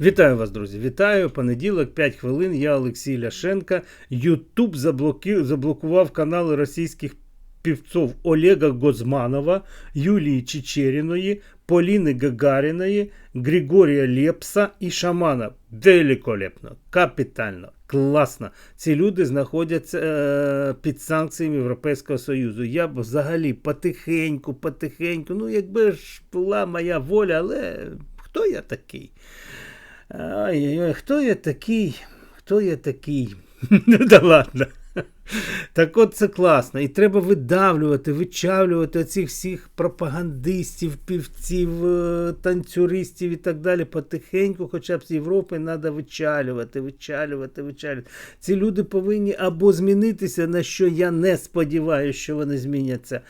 Вітаю вас, друзі! Вітаю! Понеділок, 5 хвилин. Я Олексій Ляшенка. Ютуб заблокував канали російських півцов Олега Гозманова, Юлії Чечеріної, Поліни Гагаріної, Григорія Лепса і Шамана. Великолепно, капітально, класно. Ці люди знаходяться е, під санкціями Європейського Союзу. Я б взагалі потихеньку, потихеньку, ну якби ж була моя воля, але хто я такий? Ай-яй-яй, хто я такий? Хто я такий? Ну да ладно. Так от це класно. І треба видавлювати, вичавлювати оцих всіх пропагандистів, півців, е, танцюристів і так далі. Потихеньку, хоча б з Європи, треба вичалювати, вичалювати, вичалювати. Ці люди повинні або змінитися, на що я не сподіваюся, що вони зміняться,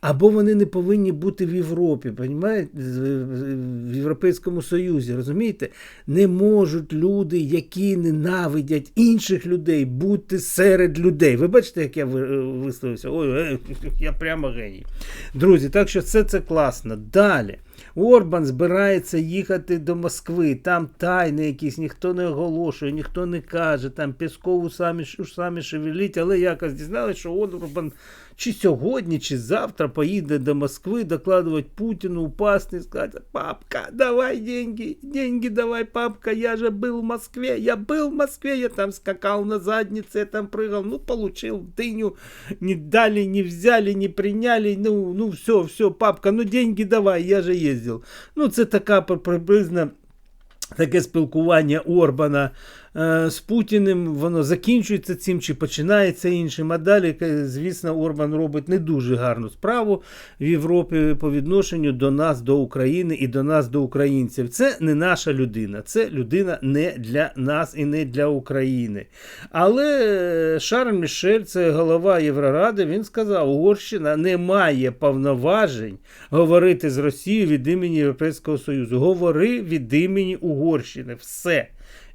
або вони не повинні бути в Європі, в Європейському Союзі. Розумієте? Не можуть люди, які ненавидять інших людей, бути серед людей. Ви бачите, як я висловився? Ой, е, я прямо геній. Друзі, так що все це класно. Далі. Орбан збирається їхати до Москви, там тайни якісь, ніхто не оголошує, ніхто не каже, там Піскову самі самі шевеліть, але якось дізналися, що Орбан чи сьогодні, чи завтра поїде до Москви докладувати Путіну, упасти і сказати, папка, давай деньги, деньги давай, папка, я же был в Москве, я был в Москве, я там скакал на заднице, я там прыгал, ну, получил дыню, не дали, не взяли, не приняли, ну, ну, все, все, папка, ну, деньги давай, я же ездил. Ну, це така приблизно таке спілкування Орбана з Путіним, воно закінчується цим чи починається іншим. А далі, звісно, Орбан робить не дуже гарну справу в Європі по відношенню до нас, до України і до нас, до українців. Це не наша людина, це людина не для нас і не для України. Але Шарль Мішель, це голова Євроради, він сказав, Угорщина не має повноважень говорити з Росією від імені Європейського Союзу. Говори від імені Угорщини. Все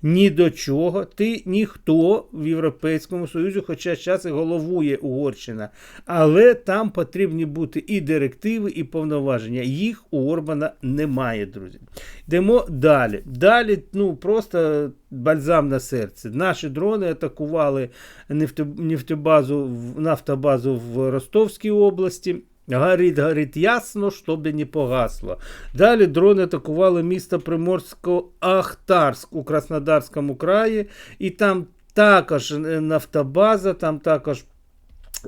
ні до чого. Ти ніхто в Європейському Союзі, хоча зараз і головує Угорщина. Але там потрібні бути і директиви, і повноваження. Їх у Орбана немає, друзі. Йдемо далі. Далі, ну просто бальзам на серце. Наші дрони атакували нефтобазу, нафтобазу в Ростовській області. Горить, горить ясно, щоб не погасло. Далі дрони атакували місто Приморсько-Ахтарськ у Краснодарському краї, і там також нафтобаза, там також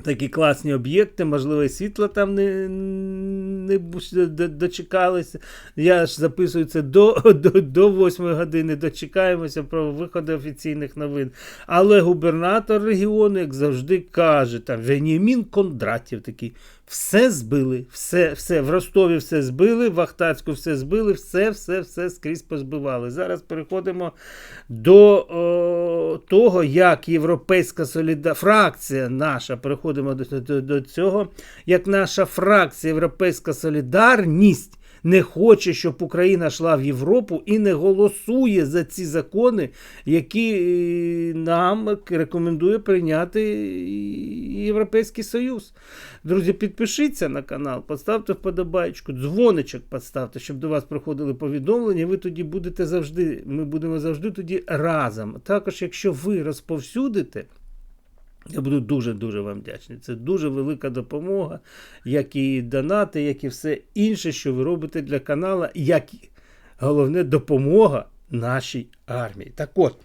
такі класні об'єкти, можливо, і світло там не не дочекалися. Я ж записую це до до, до 8 години, дочекаємося про виходи офіційних новин. Але губернатор регіону, як завжди, каже, там Венімін Кондратів такий. Все збили, все, все, в Ростові все збили, в Ахтацьку все збили, все, все, все скрізь позбивали. Зараз переходимо до о, того, як європейська соліда... фракція наша, переходимо до, до, до цього, як наша фракція Європейська Солідарність не хоче, щоб Україна йшла в Європу і не голосує за ці закони, які е, нам рекомендує прийняти Європейський Союз. Друзі, підпишіться на канал, поставте вподобайку, дзвоничок поставте, щоб до вас приходили повідомлення. Ви тоді будете завжди, ми будемо завжди тоді разом. Також, якщо ви розповсюдите. Я буду дуже-дуже вам вдячний. Це дуже велика допомога, як і донати, як і все інше, що ви робите для канала, як і головне допомога нашій армії. Так от,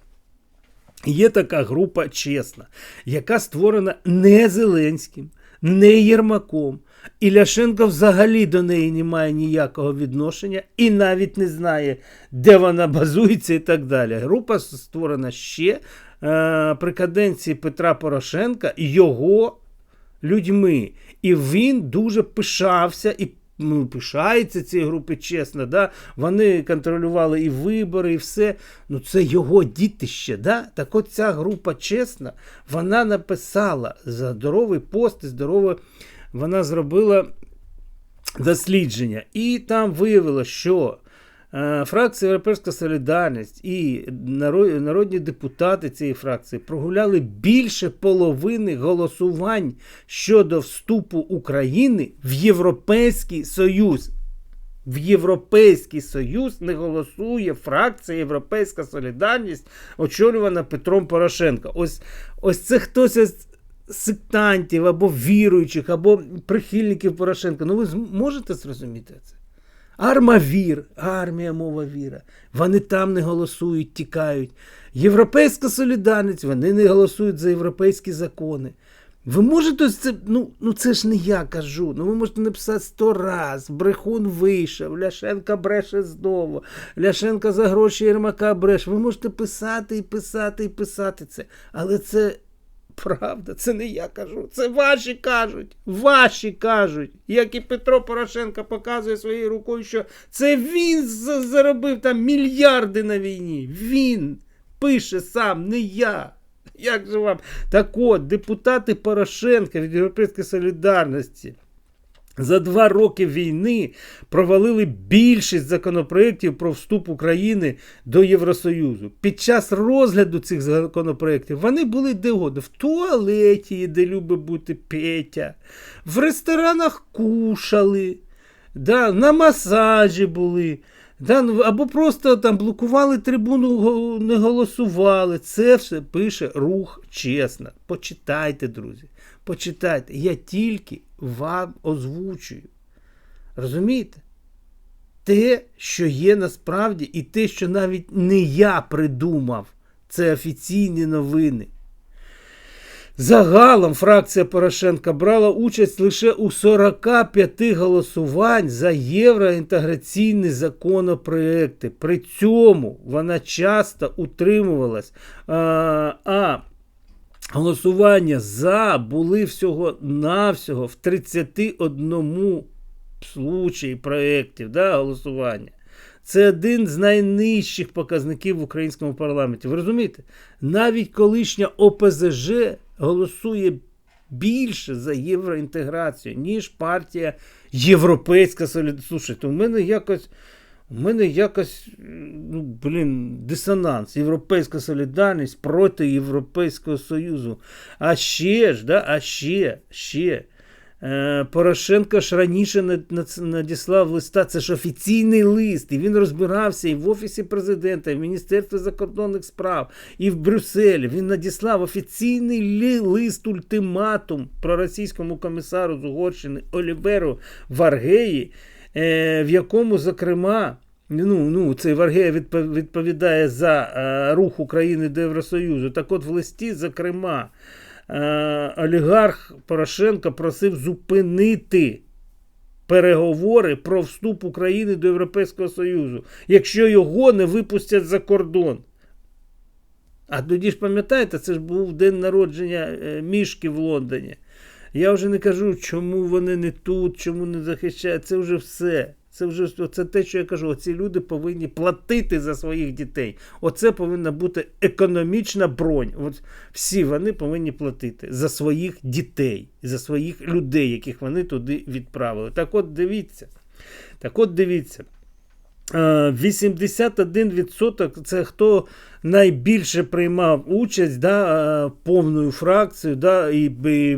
є така група чесна, яка створена не Зеленським, не Єрмаком. І Ляшенко взагалі до неї не має ніякого відношення і навіть не знає, де вона базується і так далі. Група створена ще при каденції Петра Порошенка його людьми. І він дуже пишався і ну, пишається цієї групи, чесно. да? Вони контролювали і вибори, і все. Ну це його дітище. Да? Так от ця група чесна, вона написала за здоровий пост, і здорове вона зробила дослідження. І там виявилося, що Е, фракція Європейська Солідарність і народні депутати цієї фракції прогуляли більше половини голосувань щодо вступу України в Європейський Союз. В Європейський Союз не голосує фракція Європейська Солідарність, очолювана Петром Порошенко. Ось, ось це хтось із сектантів або віруючих, або прихильників Порошенка. Ну ви зм- можете зрозуміти це? Армавір, армія, мова віра. Вони там не голосують, тікають. Європейська солідарність, вони не голосують за європейські закони. Ви можете це, ну, ну це ж не я кажу. Ну ви можете написати сто раз. Брехун вийшов, Ляшенка бреше знову, Ляшенка за гроші Єрмака бреше. Ви можете писати і писати і писати це. Але це правда, це не я кажу. Це ваші кажуть. Ваші кажуть. Як і Петро Порошенко показує своєю рукою, що це він заробив там мільярди на війні. Він пише сам, не я. Як же вам? Так от, депутати Порошенка від Європейської солідарності за два роки війни провалили більшість законопроєктів про вступ України до Євросоюзу. Під час розгляду цих законопроєктів вони були де угодно. В туалеті, де любить бути Петя, в ресторанах кушали, да, на масажі були. Да, ну, або просто там блокували трибуну, не голосували. Це все пише рух чесно. Почитайте, друзі. Почитайте. Я тільки вам озвучую. Розумієте? Те, що є насправді, і те, що навіть не я придумав, це офіційні новини. Загалом фракція Порошенка брала участь лише у 45 голосувань за євроінтеграційні законопроекти. При цьому вона часто утримувалась. А, а голосування за були всього-навсього в 31 случаї проєктів да, голосування. Це один з найнижчих показників в українському парламенті. Ви розумієте? Навіть колишня ОПЗЖ голосує більше за євроінтеграцію, ніж партія Європейська Солідарність. Слушайте, у мене якось. У мене якось ну, блін, дисонанс. Європейська солідарність проти Європейського Союзу. А ще ж, да, а ще, ще. Е, Порошенко ж раніше над- над- надіслав листа, це ж офіційний лист, і він розбирався і в Офісі президента, і в Міністерстві закордонних справ, і в Брюсселі. Він надіслав офіційний лист ультиматум проросійському комісару з Угорщини Оліверу Варгеї, в якому, зокрема, Ну, ну, цей Варгея відповідає за е, рух України до Євросоюзу. Так от в листі, зокрема, е, олігарх Порошенко просив зупинити переговори про вступ України до Європейського Союзу, якщо його не випустять за кордон. А тоді ж пам'ятаєте, це ж був день народження е, Мішки в Лондоні. Я вже не кажу, чому вони не тут, чому не захищають. Це вже все. Це вже це те, що я кажу. Ці люди повинні платити за своїх дітей. Оце повинна бути економічна бронь. От всі вони повинні платити за своїх дітей, за своїх людей, яких вони туди відправили. Так от дивіться. Так от дивіться. Е, 81% це хто найбільше приймав участь да, е, повною фракцією да, і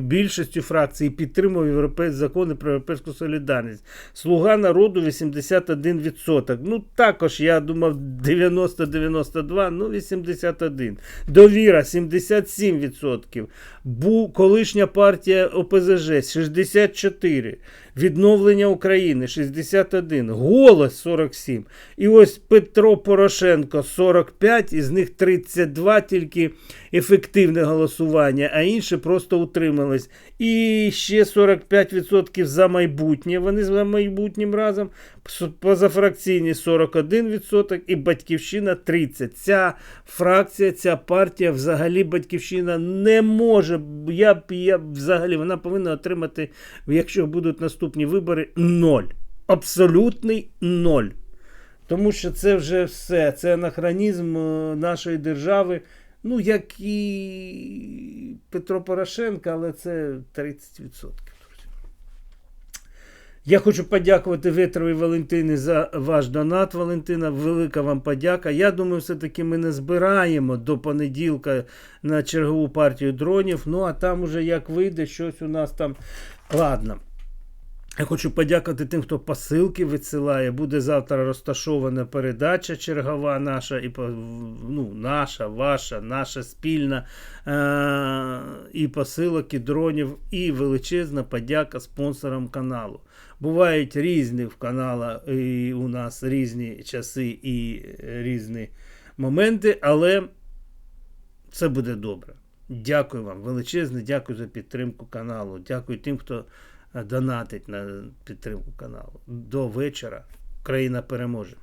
більшістю фракцій і підтримував європейські закони про європейську солідарність. Слуга народу 81%. Ну також я думав 90-92, ну 81. Довіра 77%. Бу, колишня партія ОПЗЖ 64%. Відновлення України 61, голос 47. І ось Петро Порошенко 45, із них 32 тільки ефективне голосування, а інші просто утримались. І ще 45% за майбутнє. Вони за майбутнім разом. Позафракційні 41% і Батьківщина 30%. Ця фракція, ця партія, взагалі Батьківщина не може. Я, я взагалі вона повинна отримати, якщо будуть наступні вибори, ноль. Абсолютний ноль. Тому що це вже все. Це анахронізм е, нашої держави. Ну, як і Петро Порошенко, але це 30%. Я хочу подякувати Ветровій Валентині за ваш донат, Валентина. Велика вам подяка. Я думаю, все-таки ми не збираємо до понеділка на чергову партію дронів. Ну, а там уже як вийде, щось у нас там. Ладно. Я хочу подякувати тим, хто посилки висилає. Буде завтра розташована передача чергова наша, і ну, наша, ваша, наша спільна. Е- і посилок, і дронів, і величезна подяка спонсорам каналу. Бувають різні в канала, і у нас різні часи і різні моменти, але це буде добре. Дякую вам, величезне, дякую за підтримку каналу. Дякую тим, хто донатить на підтримку каналу. До вечора. Країна переможе.